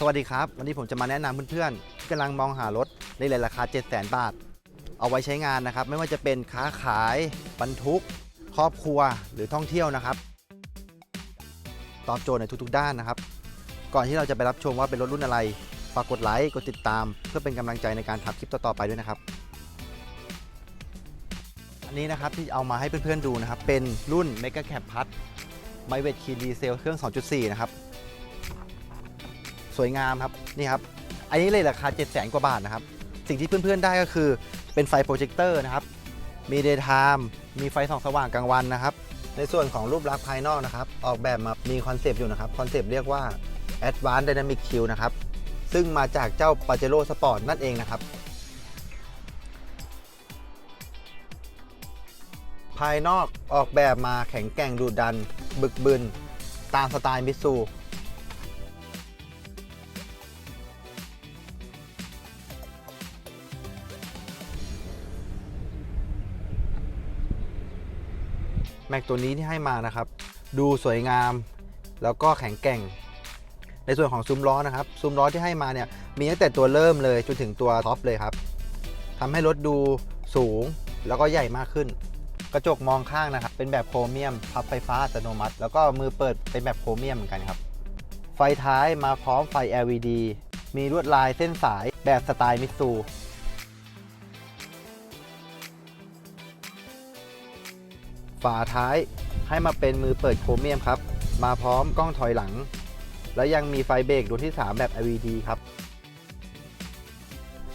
สวัสดีครับ วันนี้ผมจะมาแนะนำเพื่อนๆที่กำลังมองหารถในเลทราคา7 0 0 0 0 0 บาท เอาไว้ใช้งานนะครับ ไม่ว่าจะเป็นค้าขาย บรรทุก ครอบครัวหรือท่องเที่ยวนะครับ ตอบโจทย์ในทุกๆด้านนะครับ ก่อนที่เราจะไปรับชมว่าเป็นรถรุ่นอะไรฝากกดไลค์กดติดตาม เพื่อเป็นกำลังใจในการทำคลิปต่อๆไปด้วยนะครับ อันนี้นะครับที่เอามาให้เพื่อนๆดูนะครับ เป็นรุ่น Mega Cap Plus ไมเวทคีดีเซลเครื่อง 2.4 นะครับ สวยงามครับนี่ครับอันนี้เลยราคา 7 0 0 0 0 0 กว่าบาทนะครับ สิ่งที่เพื่อนๆได้ก็คือเป็นไฟโปรเจคเตอร์นะครับ มี daytime มีไฟส่องสว่างกลางวันนะครับ ในส่วนของรูปลักษณ์ภายนอกนะครับ ออกแบบมามีคอนเซปต์อยู่นะครับ คอนเซปต์เรียกว่า Advanced Dynamic Q นะครับ ซึ่งมาจากเจ้า Pajero Sport นั่นเองนะครับ ภายนอกออกแบบมาแข็งแกร่งดุดัน บึกบึน ตามสไตล์มิต แม็กตัวนี้ที่ให้มานะครับ ดูสวยงาม แล้วก็แข็งแกร่ง ในส่วนของซุ้มล้อนะครับ ซุ้มล้อที่ให้มาเนี่ยมีตั้งแต่ตัวเริ่มเลยจนถึงตัวท็อปเลยครับทำให้รถดูสูงแล้วก็ใหญ่มากขึ้น กระจกมองข้างนะครับ เป็นแบบโครเมียมพับไฟฟ้าอัตโนมัติ แล้วก็มือเปิดเป็นแบบโครเมียมเหมือนกันครับ ไฟท้ายมาพร้อมไฟ LED มีลวดลายเส้นสายแบบสไตล์มิต ฝาท้ายให้มาเป็นมือเปิดโครเมียมครับ มาพร้อมกล้องถอยหลัง และยังมีไฟเบรกดวงที่ 3 แบบ LED ครับ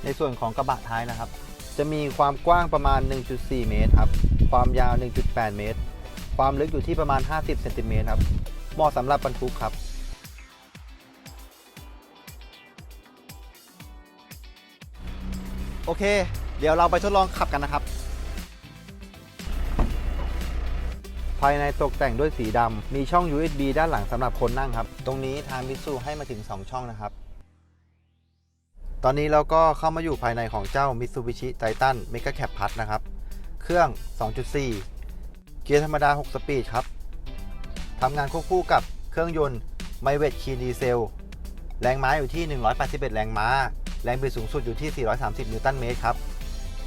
ในส่วนของกระบะท้ายนะครับ จะมีความกว้างประมาณ 1.4 เมตรครับ ความยาว 1.8 เมตร ความลึกอยู่ที่ประมาณ 50เซนติเมตรครับ เหมาะสำหรับบรรทุกครับโอเค เดี๋ยวเราไปทดลองขับกันนะครับ ภายในตกแต่งด้วยสีดำมีช่อง USB ด้านหลังสำหรับคนนั่งครับ ตรงนี้ทางมิตซูให้มาถึง 2 ช่องนะครับ ตอนนี้เราก็เข้ามาอยู่ภายในของเจ้า Mitsubishi Titan Mega Cap Plus นะครับ เครื่อง 2.4 เกียร์ธรรมดา 6 สปีดครับทำงานควบคู่กับเครื่องยนต์ m y w e t Key Diesel แรงม้าอยู่ที่ 181 แรงม้า แรงบิดสูงสุดอยู่ที่ 430 นิวตันเมตรครับ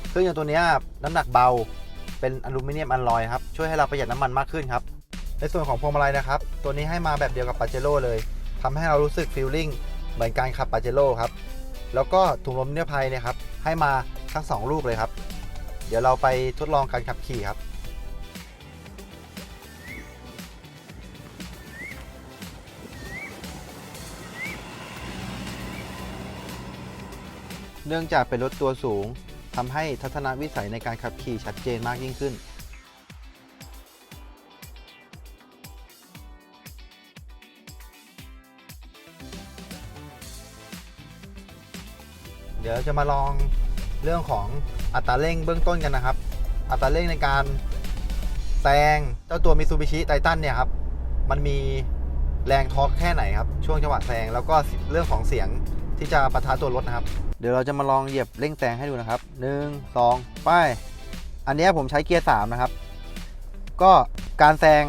เครื่องยนต์ตัวนี้น้ำหนักเบา เป็นอลูมิเนียมอัลลอยครับ ช่วยให้เราประหยัดน้ำมันมากขึ้นครับ ในส่วนของพวงมาลัยนะครับ ตัวนี้ให้มาแบบเดียวกับปาเจโร่เลยทำให้เรารู้สึกฟีลลิ่งเหมือนการขับปาเจโร่ครับ แล้วก็ถุงลมนิรภัยเนี่ยครับให้มาทั้ง 2 ลูกเลยครับ เดี๋ยวเราไปทดลองการขับขี่ครับเนื่องจากเป็นรถตัวสูง ทำให้ทัศนวิสัยในการขับขี่ชัดเจนมากยิ่งขึ้น เดี๋ยวจะมาลองเรื่องของอัตราเร่งเบื้องต้นกันนะครับ อัตราเร่งในการแซงเจ้าตัว Mitsubishi Titan เนี่ยครับ มันมีแรงทอร์กแค่ไหนครับ ช่วงจังหวะแซงแล้วก็เรื่องของเสียง ที่จะปะทะตัวรถนะครับ เดี๋ยวเราจะมาลองเหยียบเร่งแซงให้ดูนะครับ1 2ไป อันนี้ผมใช้เกียร์3นะครับ ก็การแซง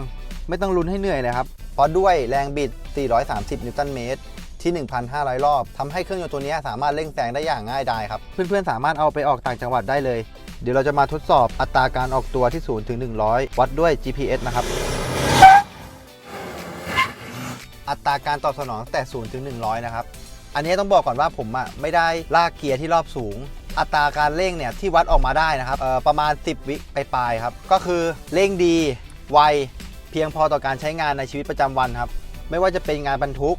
ไม่ต้องลุ้นให้เหนื่อยเลยครับเพราะด้วยแรงบิด 430 นิวตันเมตรที่ 1,500 รอบทำให้เครื่องยนต์ตัวนี้สามารถเร่งแซงได้อย่างง่ายดายครับ เพื่อนๆ สามารถเอาไปออกต่างจังหวัดได้เลย เดี๋ยวเราจะมาทดสอบอัตราการออกตัวที่ 0 ถึง 100 วัดด้วย GPS นะครับ อัตราการตอบสนองตั้งแต่ 0 ถึง 100 นะครับ อันนี้ต้องบอกก่อนว่าผมอะไม่ได้ลากเกียร์ที่รอบสูง อัตราการเร่งเนี่ยที่วัดออกมาได้นะครับประมาณ 10 วิไปปลายครับ ก็คือเร่งดีไวเพียงพอต่อการใช้งานในชีวิตประจำวันครับ ไม่ว่าจะเป็นงานบรรทุก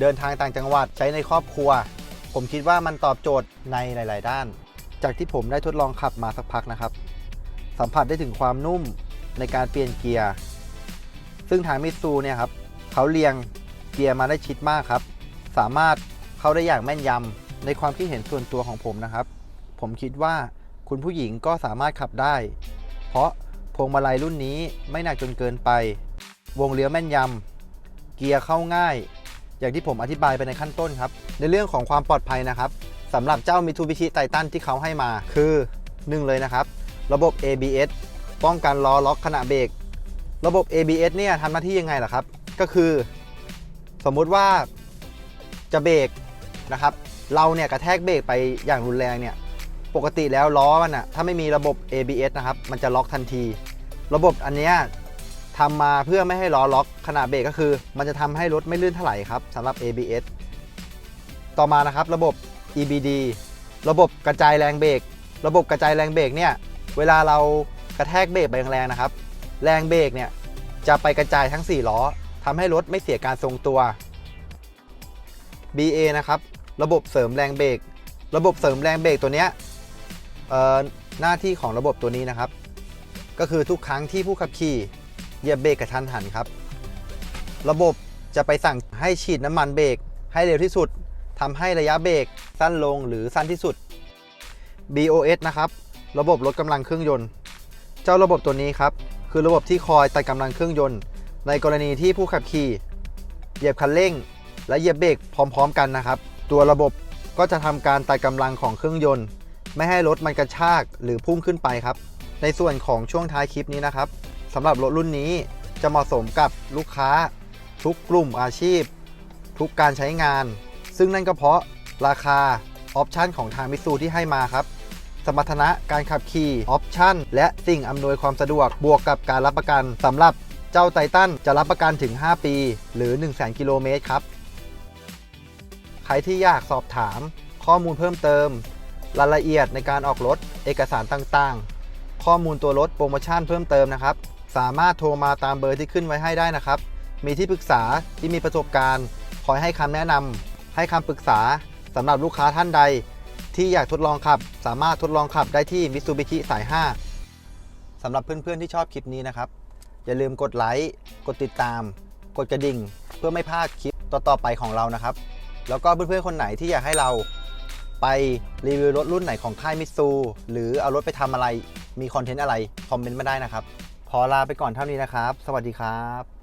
เดินทางต่างจังหวัดใช้ในครอบครัว ผมคิดว่ามันตอบโจทย์ในหลาย ๆ ด้าน จากที่ผมได้ทดลองขับมาสักพักนะครับ สัมผัสได้ถึงความนุ่มในการเปลี่ยนเกียร์ ซึ่งทางมิซูเนี่ยครับเขาเรียงเกียร์มาได้ชิดมากครับ สามารถ เข้าได้อย่างแม่นยำ ในความคิดเห็นส่วนตัวของผมนะครับ ผมคิดว่าคุณผู้หญิงก็สามารถขับได้ เพราะพวงมาลัยรุ่นนี้ไม่หนักจนเกินไป วงเลี้ยวแม่นยำ เกียร์เข้าง่าย อย่างที่ผมอธิบายไปในขั้นต้นครับ ในเรื่องของความปลอดภัยนะครับสำหรับเจ้า Mitsubishi Titan ที่เขาให้มาคือ1เลยนะครับ ระบบ ABS ป้องกันล้อล็อกขณะเบรก ระบบ ABS เนี่ยทำหน้าที่ยังไงล่ะครับ ก็คือ สมมุติว่าจะเบรก นะครับเราเนี่ยกระแทกเบรกไปอย่างรุนแรงเนี่ยปกติแล้วล้อมันอะถ้าไม่มีระบบ ABS นะครับมันจะล็อกทันที ระบบอันเนี้ยทำมาเพื่อไม่ให้ล้อล็อกขณะเบรกก็คือ มันจะทำให้รถไม่ลื่นถลายครับสำหรับ ABS ต่อมานะครับระบบ EBD ระบบกระจายแรงเบรกระบบกระจายแรงเบรกเนี่ยเวลาเรากระแทกเบรกไปแรงๆนะครับ แรงเบรกเนี่ยจะไปกระจายทั้ง 4 ล้อทำให้รถไม่เสียการทรงตัว BA นะครับ ระบบเสริมแรงเบรกระบบเสริมแรงเบรกตัวเนี้ยหน้าที่ของระบบตัวนี้นะครับ ก็คือทุกครั้งที่ผู้ขับขี่เหยียบเบรกกระทันหันครับ ระบบจะไปสั่งให้ฉีดน้ำมันเบรกให้เร็วที่สุดทำให้ระยะเบรกสั้นลงหรือสั้นที่สุด BOS นะครับ ระบบลดกำลังเครื่องยนต์ เจ้าระบบตัวนี้ครับคือระบบที่คอยตัดกำลังเครื่องยนต์ ในกรณีที่ผู้ขับขี่ เหยียบคันเร่ง และเหยียบเบรกพร้อม ๆ กันนะครับ ตัวระบบก็จะทำการตัดกำลังของเครื่องยนต์ ไม่ให้รถมันกระชากหรือพุ่งขึ้นไปครับ ในส่วนของช่วงท้ายคลิปนี้นะครับสำหรับรถรุ่นนี้จะเหมาะสมกับลูกค้า ทุกกลุ่มอาชีพ ทุกการใช้งาน ซึ่งนั่นก็เพราะราคาออปชันของทางมิตซูที่ให้มาครับ สมรรถนะการขับขี่ออปชันและสิ่งอำนวยความสะดวกบวกกับการรับประกันสำหรับเจ้าไททันจะรับประกันถึง 5 ปี หรือ 1 0 0 0 0 0กิโลเมตรครับ รที่อยากสอบถาม ข้อมูลเพิ่มเติม รายละเอียดในการออกรถ เอกสารต่างๆ ข้อมูลตัวรถโปรโมชั่นเพิ่มเติมนะครับ สามารถโทรมาตามเบอร์ที่ขึ้นไว้ให้ได้นะครับ มีที่ปรึกษาที่มีประสบการณ์ คอยให้คำแนะนำให้คำปรึกษาสำหรับลูกค้าท่านใด ที่อยากทดลองขับ สามารถทดลองขับได้ที่ Mitsubishi สาย 5สำหรับเพื่อนๆที่ชอบคลิปนี้นะครับ อย่าลืมกดไลค์ กดติดตาม กดกระดิ่ง เพื่อไม่พลาดคลิปต่อๆไปของเรานะครับ แล้วก็เพื่อนๆคนไหนที่อยากให้เราไปรีวิวรถรุ่นไหนของค่ายมิตซูหรือเอารถไปทำอะไรมีคอนเทนต์อะไร คอมเมนต์มาได้นะครับ ขอลาไปก่อนเท่านี้นะครับ สวัสดีครับ